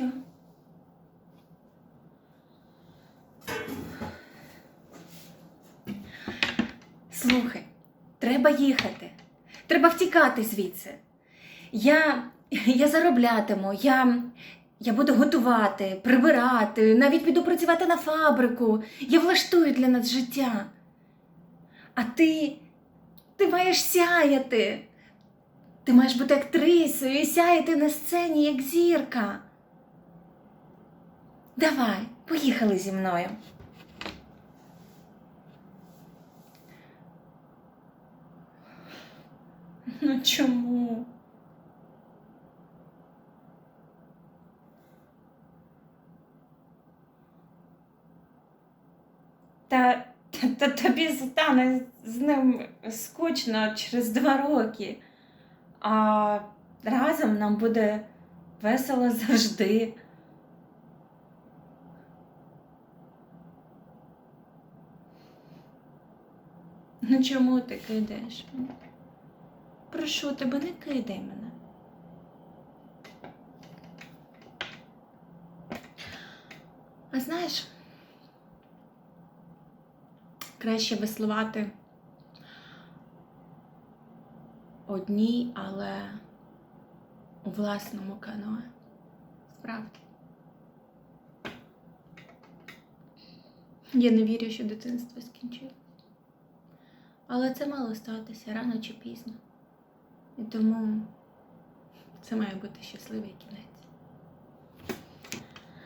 Що? Слухай, треба їхати. Треба втікати звідси. Я, я зароблятиму, я, я буду готувати, прибирати, навіть піду працювати на фабрику. Я влаштую для нас життя. А ти, ти маєш сяяти. Ти маєш бути актрисою і сяяти на сцені, як зірка. Давай, поїхали зі мною. Ну чому? Та, та, та тобі стане з ним скучно через два роки, а разом нам буде весело завжди. Ну чому ти кидаєш мене? Прошу тебе, не кидай мене. А знаєш, краще веслувати одній, але у власному каное. Справді. Я не вірю, що дитинство скінчилось. Але це мало статися рано чи пізно. І тому це має бути щасливий кінець.